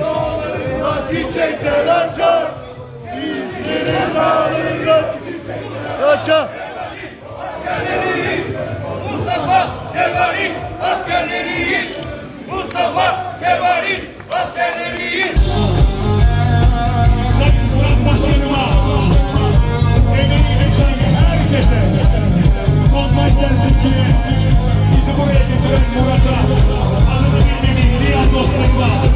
Dağlarında çiçekler açar. Mustafa Kemal'in askerleriyiz. Mustafa Kemal'in Anını bilmediğim diğer dostlarıma